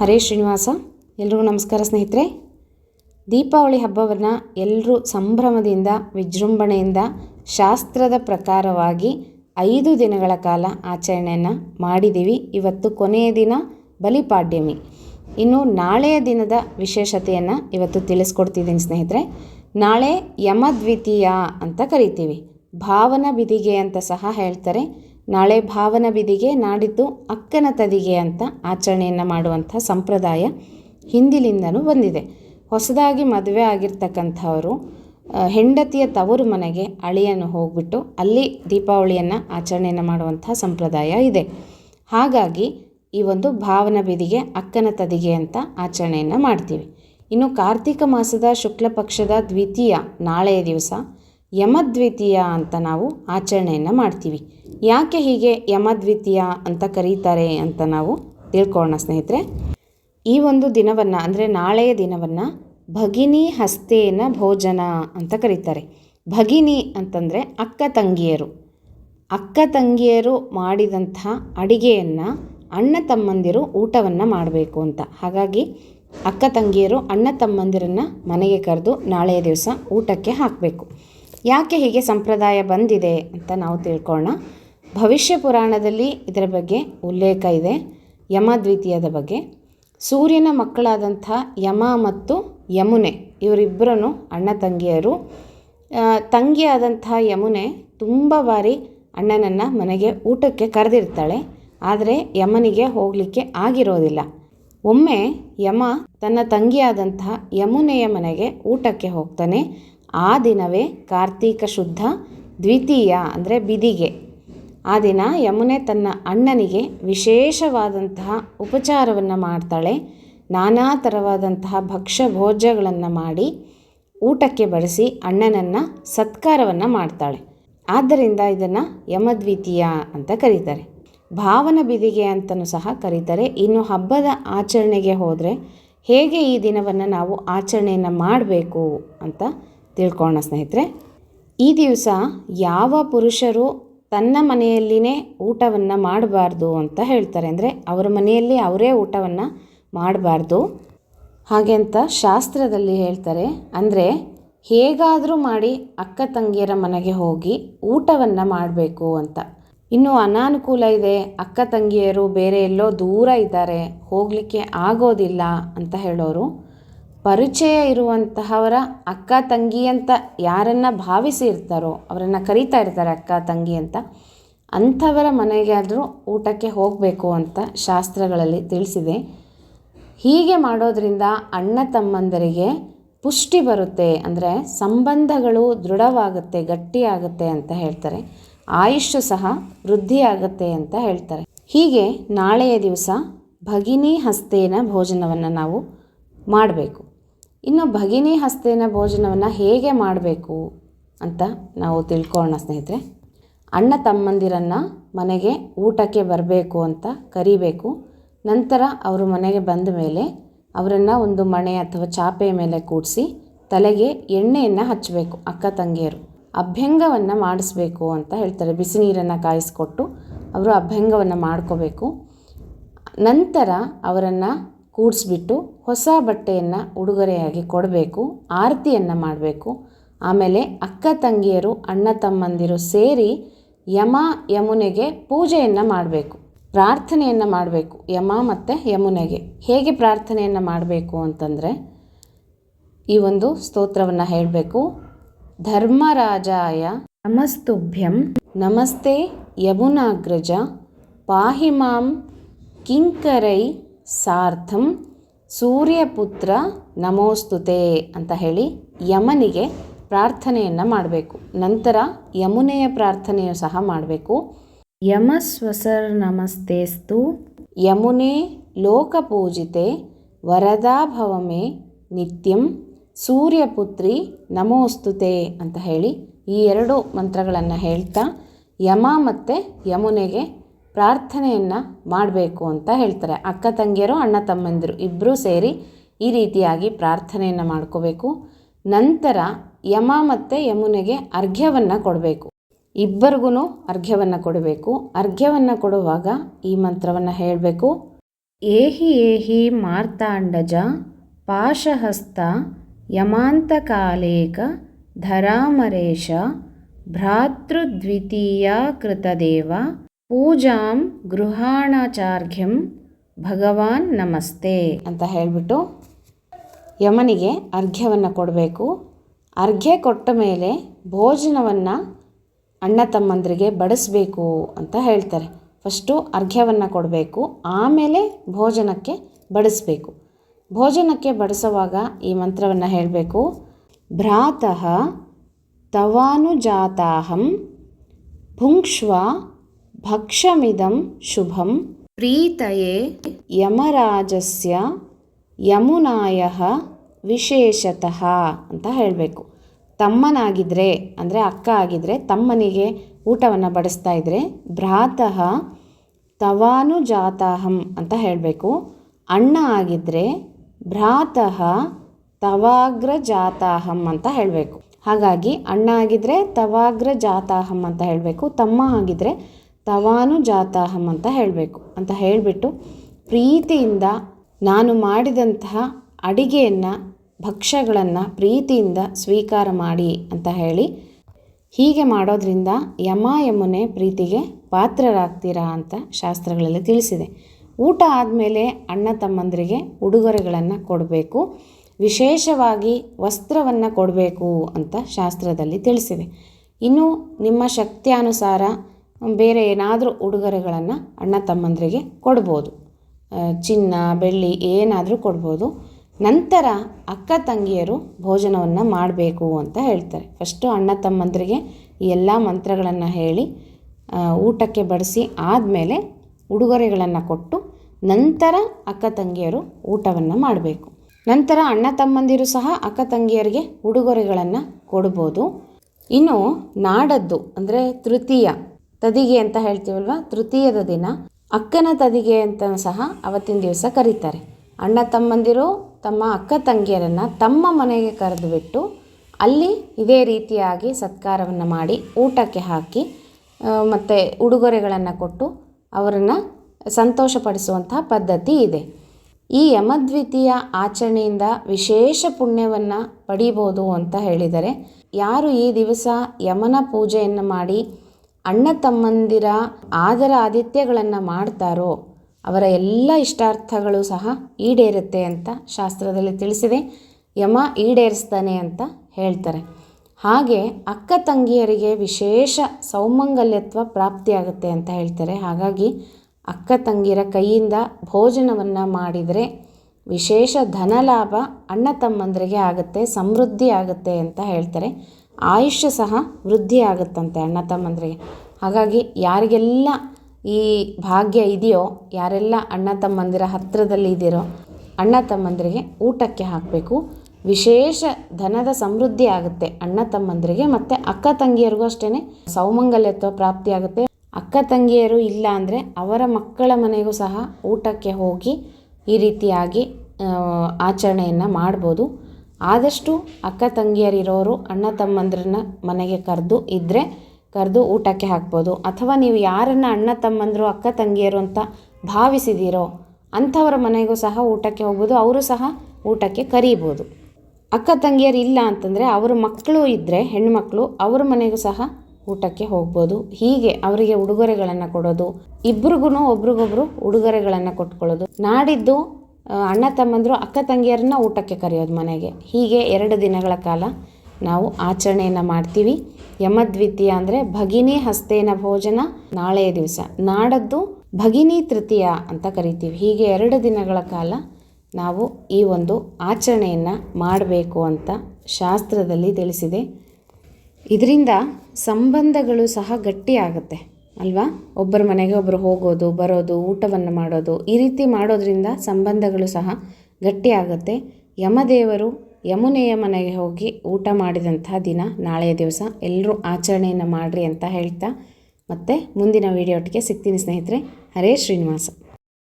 ಹರೇ ಶ್ರೀನಿವಾಸ, ಎಲ್ರಿಗೂ ನಮಸ್ಕಾರ ಸ್ನೇಹಿತರೆ. ದೀಪಾವಳಿ ಹಬ್ಬವನ್ನು ಎಲ್ಲರೂ ಸಂಭ್ರಮದಿಂದ, ವಿಜೃಂಭಣೆಯಿಂದ, ಶಾಸ್ತ್ರದ ಪ್ರಕಾರವಾಗಿ ಐದು ದಿನಗಳ ಕಾಲ ಆಚರಣೆಯನ್ನು ಮಾಡಿದ್ದೀವಿ ಇವತ್ತು ಕೊನೆಯ ದಿನ ಬಲಿಪಾಡ್ಯಮಿ ಇನ್ನು ನಾಳೆಯ ದಿನದ ವಿಶೇಷತೆಯನ್ನು ಇವತ್ತು ತಿಳಿಸ್ಕೊಡ್ತಿದ್ದೀನಿ ಸ್ನೇಹಿತರೆ. ನಾಳೆ ಯಮದ್ವಿತೀಯ ಅಂತ ಕರಿತೀವಿ. ಭಾವನ ಬಿದಿಗೆ ಅಂತ ಸಹ ಹೇಳ್ತಾರೆ. ನಾಳೆ ಭಾವನ ಬಿದಿಗೆ ನಾಡಿದ್ದು ಅಕ್ಕನ ತದಿಗೆ ಅಂತ ಆಚರಣೆಯನ್ನು ಮಾಡುವಂಥ ಸಂಪ್ರದಾಯ ಹಿಂದಿಲಿಂದನೂ ಬಂದಿದೆ. ಹೊಸದಾಗಿ ಮದುವೆ ಆಗಿರ್ತಕ್ಕಂಥವರು ಹೆಂಡತಿಯ ತವರು ಮನೆಗೆ ಅಳಿಯನ್ನು ಹೋಗ್ಬಿಟ್ಟು ಅಲ್ಲಿ ದೀಪಾವಳಿಯನ್ನು ಆಚರಣೆಯನ್ನು ಮಾಡುವಂಥ ಸಂಪ್ರದಾಯ ಇದೆ. ಹಾಗಾಗಿ ಈ ಒಂದು ಭಾವನ ಬಿದಿಗೆ ಅಕ್ಕನ ತದಿಗೆ ಅಂತ ಆಚರಣೆಯನ್ನು ಮಾಡ್ತೀವಿ. ಇನ್ನು ಕಾರ್ತಿಕ ಮಾಸದ ಶುಕ್ಲ ಪಕ್ಷದ ದ್ವಿತೀಯ ನಾಳೆಯ ದಿವಸ ಯಮದ್ವಿತೀಯ ಅಂತ ನಾವು ಆಚರಣೆಯನ್ನು ಮಾಡ್ತೀವಿ. ಯಾಕೆ ಹೀಗೆ ಯಮದ್ವಿತೀಯ ಅಂತ ಕರೀತಾರೆ ಅಂತ ನಾವು ತಿಳ್ಕೊಳ್ಳೋಣ ಸ್ನೇಹಿತರೆ. ಈ ಒಂದು ದಿನವನ್ನು ಅಂದರೆ ನಾಳೆಯ ದಿನವನ್ನು ಭಗಿನಿ ಹಸ್ತೇನ ಭೋಜನ ಅಂತ ಕರೀತಾರೆ. ಭಗಿನಿ ಅಂತಂದರೆ ಅಕ್ಕ ತಂಗಿಯರು. ಅಕ್ಕ ತಂಗಿಯರು ಮಾಡಿದಂಥ ಅಡಿಗೆಯನ್ನು ಅಣ್ಣ ತಮ್ಮಂದಿರು ಊಟವನ್ನು ಮಾಡಬೇಕು ಅಂತ. ಹಾಗಾಗಿ ಅಕ್ಕ ತಂಗಿಯರು ಅಣ್ಣ ತಮ್ಮಂದಿರನ್ನು ಮನೆಗೆ ಕರೆದು ನಾಳೆಯ ದಿವಸ ಊಟಕ್ಕೆ ಹಾಕಬೇಕು. ಯಾಕೆ ಹೀಗೆ ಸಂಪ್ರದಾಯ ಬಂದಿದೆ ಅಂತ ನಾವು ತಿಳ್ಕೊಳ್ಳೋಣ. ಭವಿಷ್ಯ ಪುರಾಣದಲ್ಲಿ ಇದರ ಬಗ್ಗೆ ಉಲ್ಲೇಖ ಇದೆ. ಯಮದ್ವಿತೀಯದ ಬಗ್ಗೆ. ಸೂರ್ಯನ ಮಕ್ಕಳಾದಂಥ ಯಮ ಮತ್ತು ಯಮುನೆ ಇವರಿಬ್ಬರೂ ಅಣ್ಣ ತಂಗಿಯರು. ತಂಗಿಯಾದಂಥ ಯಮುನೆ ತುಂಬ ಬಾರಿ ಅಣ್ಣನನ್ನು ಮನೆಗೆ ಊಟಕ್ಕೆ ಕರೆದಿರ್ತಾಳೆ. ಆದರೆ ಯಮನಿಗೆ ಹೋಗಲಿಕ್ಕೆ ಆಗಿರೋದಿಲ್ಲ. ಒಮ್ಮೆ ಯಮ ತನ್ನ ತಂಗಿಯಾದಂಥ ಯಮುನೆಯ ಮನೆಗೆ ಊಟಕ್ಕೆ ಹೋಗ್ತಾನೆ. ಆ ದಿನವೇ ಕಾರ್ತೀಕ ಶುದ್ಧ ದ್ವಿತೀಯ ಅಂದರೆ ಬಿದಿಗೆ. ಆ ದಿನ ಯಮುನೆ ತನ್ನ ಅಣ್ಣನಿಗೆ ವಿಶೇಷವಾದಂತಹ ಉಪಚಾರವನ್ನು ಮಾಡ್ತಾಳೆ. ನಾನಾ ಥರವಾದಂತಹ ಭಕ್ಷ್ಯ ಭೋಜ್ಯಗಳನ್ನು ಮಾಡಿ ಊಟಕ್ಕೆ ಬಡಿಸಿ ಅಣ್ಣನನ್ನು ಸತ್ಕಾರವನ್ನು ಮಾಡ್ತಾಳೆ. ಆದ್ದರಿಂದ ಇದನ್ನು ಯಮದ್ವಿತೀಯ ಅಂತ ಕರೀತಾರೆ. ಭಾವನ ಬಿದಿಗೆ ಅಂತಲೂ ಸಹ ಕರೀತಾರೆ. ಇನ್ನು ಹಬ್ಬದ ಆಚರಣೆಗೆ ಹೋದರೆ ಹೇಗೆ ಈ ದಿನವನ್ನು ನಾವು ಆಚರಣೆಯನ್ನು ಮಾಡಬೇಕು ಅಂತ ತಿಳ್ಕೊಳ್ಳೋಣ ಸ್ನೇಹಿತರೆ. ಈ ದಿವಸ ಯಾವ ಪುರುಷರು ತನ್ನ ಮನೆಯಲ್ಲಿನೇ ಊಟವನ್ನು ಮಾಡಬಾರ್ದು ಅಂತ ಹೇಳ್ತಾರೆ. ಅಂದರೆ ಅವರ ಮನೆಯಲ್ಲಿ ಅವರೇ ಊಟವನ್ನು ಮಾಡಬಾರ್ದು. ಹಾಗೆ ಅಂತ ಶಾಸ್ತ್ರದಲ್ಲಿ ಹೇಳ್ತಾರೆ. ಅಂದರೆ ಹೇಗಾದರೂ ಮಾಡಿ ಅಕ್ಕ ತಂಗಿಯರ ಮನೆಗೆ ಹೋಗಿ ಊಟವನ್ನು ಮಾಡಬೇಕು ಅಂತ. ಇನ್ನು ಅನಾನುಕೂಲ ಇದೆ. ಅಕ್ಕ ತಂಗಿಯರು ಬೇರೆ ಎಲ್ಲೋ ದೂರ ಇದ್ದಾರೆ. ಹೋಗಲಿಕ್ಕೆ ಆಗೋದಿಲ್ಲ ಅಂತ ಹೇಳೋರು. ಪರಿಚಯ ಇರುವಂತಹವರ ಅಕ್ಕ ತಂಗಿ ಅಂತ ಯಾರನ್ನು ಭಾವಿಸಿ ಇರ್ತಾರೋ ಅವರನ್ನು ಕರೀತಾ ಇರ್ತಾರೆ ಅಕ್ಕ ತಂಗಿ ಅಂತ, ಅಂಥವರ ಮನೆಗಾದರೂ ಊಟಕ್ಕೆ ಹೋಗಬೇಕು ಅಂತ ಶಾಸ್ತ್ರಗಳಲ್ಲಿ ತಿಳಿಸಿದೆ. ಹೀಗೆ ಮಾಡೋದರಿಂದ ಅಣ್ಣ ತಮ್ಮಂದರಿಗೆ ಪುಷ್ಟಿ ಬರುತ್ತೆ ಅಂದರೆ ಸಂಬಂಧಗಳು ದೃಢವಾಗುತ್ತೆ, ಗಟ್ಟಿಯಾಗುತ್ತೆ ಅಂತ ಹೇಳ್ತಾರೆ. ಆಯುಷ್ಯ ಸಹ ವೃದ್ಧಿಯಾಗುತ್ತೆ ಅಂತ ಹೇಳ್ತಾರೆ. ಹೀಗೆ ನಾಳೆಯ ದಿವಸ ಭಗಿನಿ ಹಸ್ತೇನ ಭೋಜನವನ್ನು ನಾವು ಮಾಡಬೇಕು. ಇನ್ನು ಭಗಿನಿ ಹಸ್ತೇನ ಭೋಜನವನ್ನು ಹೇಗೆ ಮಾಡಬೇಕು ಅಂತ ನಾವು ತಿಳ್ಕೊಳ್ಳೋಣ ಸ್ನೇಹಿತರೆ. ಅಣ್ಣ ತಮ್ಮಂದಿರನ್ನು ಮನೆಗೆ ಊಟಕ್ಕೆ ಬರಬೇಕು ಅಂತ ಕರಿಬೇಕು. ನಂತರ ಅವರು ಮನೆಗೆ ಬಂದ ಮೇಲೆ ಅವರನ್ನು ಒಂದು ಮಣೆ ಅಥವಾ ಚಾಪೆ ಮೇಲೆ ಕೂಡಿಸಿ ತಲೆಗೆ ಎಣ್ಣೆಯನ್ನು ಹಚ್ಚಬೇಕು ಅಕ್ಕ ತಂಗಿಯರು. ಅಭ್ಯಂಗವನ್ನು ಮಾಡಿಸ್ಬೇಕು ಅಂತ ಹೇಳ್ತಾರೆ. ಬಿಸಿ ನೀರನ್ನು ಕಾಯಿಸಿಕೊಟ್ಟು ಅವರು ಅಭ್ಯಂಗವನ್ನು ಮಾಡ್ಕೋಬೇಕು. ನಂತರ ಅವರನ್ನು ಕೂಡಿಸ್ಬಿಟ್ಟು ಹೊಸ ಬಟ್ಟೆಯನ್ನು ಉಡುಗೊರೆಯಾಗಿ ಕೊಡಬೇಕು, ಆರತಿಯನ್ನು ಮಾಡಬೇಕು. ಆಮೇಲೆ ಅಕ್ಕ ತಂಗಿಯರು, ಅಣ್ಣ ತಮ್ಮಂದಿರು ಸೇರಿ ಯಮ ಯಮುನೆಗೆ ಪೂಜೆಯನ್ನು ಮಾಡಬೇಕು. ಪ್ರಾರ್ಥನೆಯನ್ನು ಮಾಡಬೇಕು, ಯಮ ಮತ್ತು ಯಮುನೆಗೆ. ಹೇಗೆ ಪ್ರಾರ್ಥನೆಯನ್ನು ಮಾಡಬೇಕು ಅಂತಂದರೆ, ಈ ಒಂದು ಸ್ತೋತ್ರವನ್ನು ಹೇಳಬೇಕು. ಧರ್ಮರಾಜಾಯ ನಮಸ್ತುಭ್ಯಂ. ನಮಸ್ತೆ ಯಮುನಾಗ್ರಜ ಪಾಹಿಮಾಂ ಕಿಂಕರೈ ಸಾರ್ಥಂ ಸೂರ್ಯಪುತ್ರ ನಮೋಸ್ತುತೆ ಅಂತ ಹೇಳಿ ಯಮನಿಗೆ ಪ್ರಾರ್ಥನೆಯನ್ನು ಮಾಡಬೇಕು. ನಂತರ ಯಮುನೆಯ ಪ್ರಾರ್ಥನೆಯು ಸಹ ಮಾಡಬೇಕು. ಯಮಸ್ವಸರ್ ನಮಸ್ತೇಸ್ತು. ಯಮುನೆ ಲೋಕಪೂಜಿತೆ ವರದಾಭವಮೆ ನಿತ್ಯಂ ಸೂರ್ಯಪುತ್ರಿ ನಮೋಸ್ತುತೆ ಅಂತ ಹೇಳಿ ಈ ಎರಡು ಮಂತ್ರಗಳನ್ನು ಹೇಳ್ತಾ ಯಮ ಮತ್ತು ಯಮುನೆಗೆ ಪ್ರಾರ್ಥನೆಯನ್ನು ಮಾಡಬೇಕು ಅಂತ ಹೇಳ್ತಾರೆ. ಅಕ್ಕ ತಂಗಿಯರು, ಅಣ್ಣ ತಮ್ಮಂದಿರು ಇಬ್ಬರೂ ಸೇರಿ ಈ ರೀತಿಯಾಗಿ ಪ್ರಾರ್ಥನೆಯನ್ನು ಮಾಡ್ಕೋಬೇಕು. ನಂತರ ಯಮ ಮತ್ತು ಯಮುನೆಗೆ ಅರ್ಘ್ಯವನ್ನು ಕೊಡಬೇಕು. ಇಬ್ಬರಿಗೂ ಅರ್ಘ್ಯವನ್ನು ಕೊಡಬೇಕು. ಅರ್ಘ್ಯವನ್ನು ಕೊಡುವಾಗ ಈ ಮಂತ್ರವನ್ನು ಹೇಳಬೇಕು. ಏಹಿ ಏಹಿ ಮಾರ್ತಾಂಡಜ ಪಾಶಹಸ್ತ ಯಮಾಂತಕಾಲೇಕ ಧರಾಮರೇಶ ಭ್ರಾತೃದ್ವಿತೀಯ ಕೃತದೇವ ಪೂಜಾಂ ಗೃಹಾಣಾಚಾರ್ಘ್ಯಂ ಭಗವಾನ್ ನಮಸ್ತೆ ಅಂತ ಹೇಳಿಬಿಟ್ಟು ಯಮನಿಗೆ ಅರ್ಘ್ಯವನ್ನು ಕೊಡಬೇಕು. ಅರ್ಘ್ಯ ಕೊಟ್ಟ ಮೇಲೆ ಭೋಜನವನ್ನು ಅಣ್ಣ ತಮ್ಮಂದರಿಗೆ ಬಡಿಸಬೇಕು ಅಂತ ಹೇಳ್ತಾರೆ. ಫಸ್ಟು ಅರ್ಘ್ಯವನ್ನು ಕೊಡಬೇಕು, ಆಮೇಲೆ ಭೋಜನಕ್ಕೆ ಬಡಿಸಬೇಕು. ಭೋಜನಕ್ಕೆ ಬಡಿಸುವಾಗ ಈ ಮಂತ್ರವನ್ನು ಹೇಳಬೇಕು. ಭ್ರಾತಃ ತವಾನುಜಾತಾಹಂ ಭುಂಕ್ಷ್ವ ಭಕ್ಷಮಿದಂ ಶುಭಂ ಪ್ರೀತಯೇ ಯಮರಾಜಸ್ಯ ಯಮುನಾಯ ವಿಶೇಷತಃ ಅಂತ ಹೇಳಬೇಕು. ತಮ್ಮನಾಗಿದ್ದರೆ ಅಂದರೆ ಅಕ್ಕ ಆಗಿದ್ದರೆ ತಮ್ಮನಿಗೆ ಊಟವನ್ನು ಬಡಿಸ್ತಾ ಇದ್ದರೆ ಭ್ರಾತಃ ತವಾನುಜಾತಾಹಂ ಅಂತ ಹೇಳಬೇಕು. ಅಣ್ಣ ಆಗಿದ್ದರೆ ಭ್ರಾತಃ ತವಾಗ್ರ ಜಾತಾಹಂ ಅಂತ ಹೇಳಬೇಕು. ಹಾಗಾಗಿ ಅಣ್ಣ ಆಗಿದ್ದರೆ ತವಾಗ್ರ ಜಾತಾಹಂ ಅಂತ ಹೇಳಬೇಕು. ತಮ್ಮ ಆಗಿದ್ದರೆ ತವಾನು ಜಾತಾಹಂ ಅಂತ ಹೇಳಬೇಕು. ಅಂತ ಹೇಳಿಬಿಟ್ಟು ಪ್ರೀತಿಯಿಂದ ನಾನು ಮಾಡಿದಂತಹ ಅಡಿಗೆಯನ್ನು, ಭಕ್ಷ್ಯಗಳನ್ನು ಪ್ರೀತಿಯಿಂದ ಸ್ವೀಕಾರ ಮಾಡಿ ಅಂತ ಹೇಳಿ ಹೀಗೆ ಮಾಡೋದ್ರಿಂದ ಯಮ ಯಮುನೆ ಪ್ರೀತಿಗೆ ಪಾತ್ರರಾಗ್ತೀರಾ ಅಂತ ಶಾಸ್ತ್ರಗಳಲ್ಲಿ ತಿಳಿಸಿದೆ. ಊಟ ಆದಮೇಲೆ ಅಣ್ಣ ತಮ್ಮಂದರಿಗೆ ಉಡುಗೊರೆಗಳನ್ನು ಕೊಡಬೇಕು. ವಿಶೇಷವಾಗಿ ವಸ್ತ್ರವನ್ನು ಕೊಡಬೇಕು ಅಂತ ಶಾಸ್ತ್ರದಲ್ಲಿ ತಿಳಿಸಿದೆ. ಇನ್ನು ನಿಮ್ಮ ಶಕ್ತಿಯಾನುಸಾರ ಬೇರೆ ಏನಾದರೂ ಉಡುಗೊರೆಗಳನ್ನು ಅಣ್ಣ ತಮ್ಮಂದರಿಗೆ ಕೊಡ್ಬೋದು. ಚಿನ್ನ, ಬೆಳ್ಳಿ ಏನಾದರೂ ಕೊಡ್ಬೋದು. ನಂತರ ಅಕ್ಕ ತಂಗಿಯರು ಭೋಜನವನ್ನು ಮಾಡಬೇಕು ಅಂತ ಹೇಳ್ತಾರೆ. ಫಸ್ಟು ಅಣ್ಣ ತಮ್ಮಂದರಿಗೆ ಎಲ್ಲ ಮಂತ್ರಗಳನ್ನು ಹೇಳಿ ಊಟಕ್ಕೆ ಬಡಿಸಿ ಆದಮೇಲೆ ಉಡುಗೊರೆಗಳನ್ನು ಕೊಟ್ಟು ನಂತರ ಅಕ್ಕ ತಂಗಿಯರು ಊಟವನ್ನು ಮಾಡಬೇಕು. ನಂತರ ಅಣ್ಣ ತಮ್ಮಂದಿರು ಸಹ ಅಕ್ಕ ತಂಗಿಯರಿಗೆ ಉಡುಗೊರೆಗಳನ್ನು ಕೊಡ್ಬೋದು. ಇನ್ನು ನಾಡದ್ದು ಅಂದರೆ ತೃತೀಯ. ತದಿಗೆ ಅಂತ ಹೇಳ್ತೀವಲ್ವ? ತೃತೀಯದ ದಿನ. ಅಕ್ಕನ ತದಿಗೆ ಅಂತ ಸಹ ಅವತ್ತಿನ ದಿವಸ ಕರೀತಾರೆ. ಅಣ್ಣ ತಮ್ಮಂದಿರು ತಮ್ಮ ಅಕ್ಕ ತಂಗಿಯರನ್ನು ತಮ್ಮ ಮನೆಗೆ ಕರೆದು ಬಿಟ್ಟು ಅಲ್ಲಿ ಇದೇ ರೀತಿಯಾಗಿ ಸತ್ಕಾರವನ್ನು ಮಾಡಿ ಊಟಕ್ಕೆ ಹಾಕಿ ಮತ್ತು ಉಡುಗೊರೆಗಳನ್ನು ಕೊಟ್ಟು ಅವರನ್ನು ಸಂತೋಷಪಡಿಸುವಂತಹ ಪದ್ಧತಿ ಇದೆ. ಈ ಯಮದ್ವಿತೀಯ ಆಚರಣೆಯಿಂದ ವಿಶೇಷ ಪುಣ್ಯವನ್ನು ಪಡಿಬೋದು ಅಂತ ಹೇಳಿದರೆ, ಯಾರು ಈ ದಿವಸ ಯಮನ ಪೂಜೆಯನ್ನು ಮಾಡಿ ಅಣ್ಣ ತಮ್ಮಂದಿರ ಆದರ ಆದಿತ್ಯಗಳನ್ನು ಮಾಡ್ತಾರೋ, ಅವರ ಎಲ್ಲ ಇಷ್ಟಾರ್ಥಗಳು ಸಹ ಈಡೇರುತ್ತೆ ಅಂತ ಶಾಸ್ತ್ರದಲ್ಲಿ ತಿಳಿಸಿದೆ. ಯಮ ಈಡೇರಿಸ್ತಾನೆ ಅಂತ ಹೇಳ್ತಾರೆ. ಹಾಗೆ ಅಕ್ಕ ತಂಗಿಯರಿಗೆ ವಿಶೇಷ ಸೌಮಂಗಲ್ಯತ್ವ ಪ್ರಾಪ್ತಿಯಾಗುತ್ತೆ ಅಂತ ಹೇಳ್ತಾರೆ. ಹಾಗಾಗಿ ಅಕ್ಕ ತಂಗಿಯರ ಕೈಯಿಂದ ಭೋಜನವನ್ನು ಮಾಡಿದರೆ ವಿಶೇಷ ಧನಲಾಭ ಅಣ್ಣ ತಮ್ಮಂದರಿಗೆ ಆಗುತ್ತೆ, ಸಮೃದ್ಧಿ ಆಗುತ್ತೆ ಅಂತ ಹೇಳ್ತಾರೆ. ಆಯುಷ್ಯ ಸಹ ವೃದ್ಧಿ ಆಗುತ್ತಂತೆ ಅಣ್ಣ ತಮ್ಮಂದ್ರಿಗೆ. ಹಾಗಾಗಿ ಯಾರಿಗೆಲ್ಲ ಈ ಭಾಗ್ಯ ಇದೆಯೋ, ಯಾರೆಲ್ಲ ಅಣ್ಣ ತಮ್ಮಂದಿರ ಹತ್ತಿರದಲ್ಲಿ ಇದ್ದೀರೋ ಅಣ್ಣ ತಮ್ಮಂದಿರಿಗೆ ಊಟಕ್ಕೆ ಹಾಕಬೇಕು. ವಿಶೇಷ ಧನದ ಸಮೃದ್ಧಿ ಆಗುತ್ತೆ ಅಣ್ಣ ತಮ್ಮಂದರಿಗೆ, ಮತ್ತು ಅಕ್ಕ ತಂಗಿಯರಿಗೂ ಅಷ್ಟೇ ಸೌಮಂಗಲ್ಯತ್ವ ಪ್ರಾಪ್ತಿಯಾಗುತ್ತೆ ಅಕ್ಕ ತಂಗಿಯರು ಇಲ್ಲ ಅಂದರೆ ಅವರ ಮಕ್ಕಳ ಮನೆಗೂ ಸಹ ಊಟಕ್ಕೆ ಹೋಗಿ ಈ ರೀತಿಯಾಗಿ ಆಚರಣೆಯನ್ನು ಮಾಡ್ಬೋದು. ಆದಷ್ಟು ಅಕ್ಕ ತಂಗಿಯರಿರೋರು, ಅಣ್ಣ ತಮ್ಮಂದ್ರನ್ನ ಮನೆಗೆ ಕರೆದು ಇದ್ದರೆ ಕರೆದು ಊಟಕ್ಕೆ ಹಾಕ್ಬೋದು. ಅಥವಾ ನೀವು ಯಾರನ್ನು ಅಣ್ಣ ತಮ್ಮಂದರು, ಅಕ್ಕ ತಂಗಿಯರು ಅಂತ ಭಾವಿಸಿದ್ದೀರೋ ಅಂಥವರ ಮನೆಗೂ ಸಹ ಊಟಕ್ಕೆ ಹೋಗ್ಬೋದು. ಅವರು ಸಹ ಊಟಕ್ಕೆ ಕರೀಬೋದು. ಅಕ್ಕ ತಂಗಿಯರು ಇಲ್ಲ ಅಂತಂದರೆ ಅವರ ಮಕ್ಕಳು ಇದ್ದರೆ ಹೆಣ್ಮಕ್ಳು ಅವ್ರ ಮನೆಗೂ ಸಹ ಊಟಕ್ಕೆ ಹೋಗ್ಬೋದು. ಹೀಗೆ ಅವರಿಗೆ ಉಡುಗೊರೆಗಳನ್ನು ಕೊಡೋದು ಇಬ್ರಿಗೂ ಒಬ್ರಿಗೊಬ್ರು ಉಡುಗೊರೆಗಳನ್ನು ಕೊಟ್ಕೊಳ್ಳೋದು. ನಾಡಿದ್ದು ಅಣ್ಣ ತಮ್ಮಂದರು ಅಕ್ಕ ತಂಗಿಯರನ್ನ ಊಟಕ್ಕೆ ಕರೆಯೋದು ಮನೆಗೆ. ಹೀಗೆ ಎರಡು ದಿನಗಳ ಕಾಲ ನಾವು ಆಚರಣೆಯನ್ನು ಮಾಡ್ತೀವಿ. ಯಮದ್ವಿತೀಯ ಅಂದರೆ ಭಗಿನಿ ಹಸ್ತೇನ ಭೋಜನ ನಾಳೆಯ ದಿವಸ. ನಾಡದ್ದು ಭಗಿನಿ ತೃತೀಯ ಅಂತ ಕರಿತೀವಿ. ಹೀಗೆ ಎರಡು ದಿನಗಳ ಕಾಲ ನಾವು ಈ ಒಂದು ಆಚರಣೆಯನ್ನು ಮಾಡಬೇಕು ಅಂತ ಶಾಸ್ತ್ರದಲ್ಲಿ ತಿಳಿಸಿದೆ. ಇದರಿಂದ ಸಂಬಂಧಗಳು ಸಹ ಗಟ್ಟಿಯಾಗುತ್ತೆ. ಅಲ್ವಾ? ಒಬ್ಬರ ಮನೆಗೆ ಒಬ್ಬರು ಹೋಗೋದು, ಬರೋದು, ಊಟವನ್ನು ಮಾಡೋದು, ಈ ರೀತಿ ಮಾಡೋದ್ರಿಂದ ಸಂಬಂಧಗಳು ಸಹ ಗಟ್ಟಿಯಾಗುತ್ತೆ ಯಮದೇವರು ಯಮುನೆಯ ಮನೆಗೆ ಹೋಗಿ ಊಟ ಮಾಡಿದಂಥ ದಿನ, ನಾಳೆಯ ದಿವಸ ಎಲ್ಲರೂ ಆಚರಣೆಯನ್ನು ಮಾಡಿರಿ ಅಂತ ಹೇಳ್ತಾ ಮತ್ತೆ ಮುಂದಿನ ವಿಡಿಯೋಟಿಗೆ ಸಿಗ್ತೀನಿ ಸ್ನೇಹಿತರೆ. ಹರೇ ಶ್ರೀನಿವಾಸ.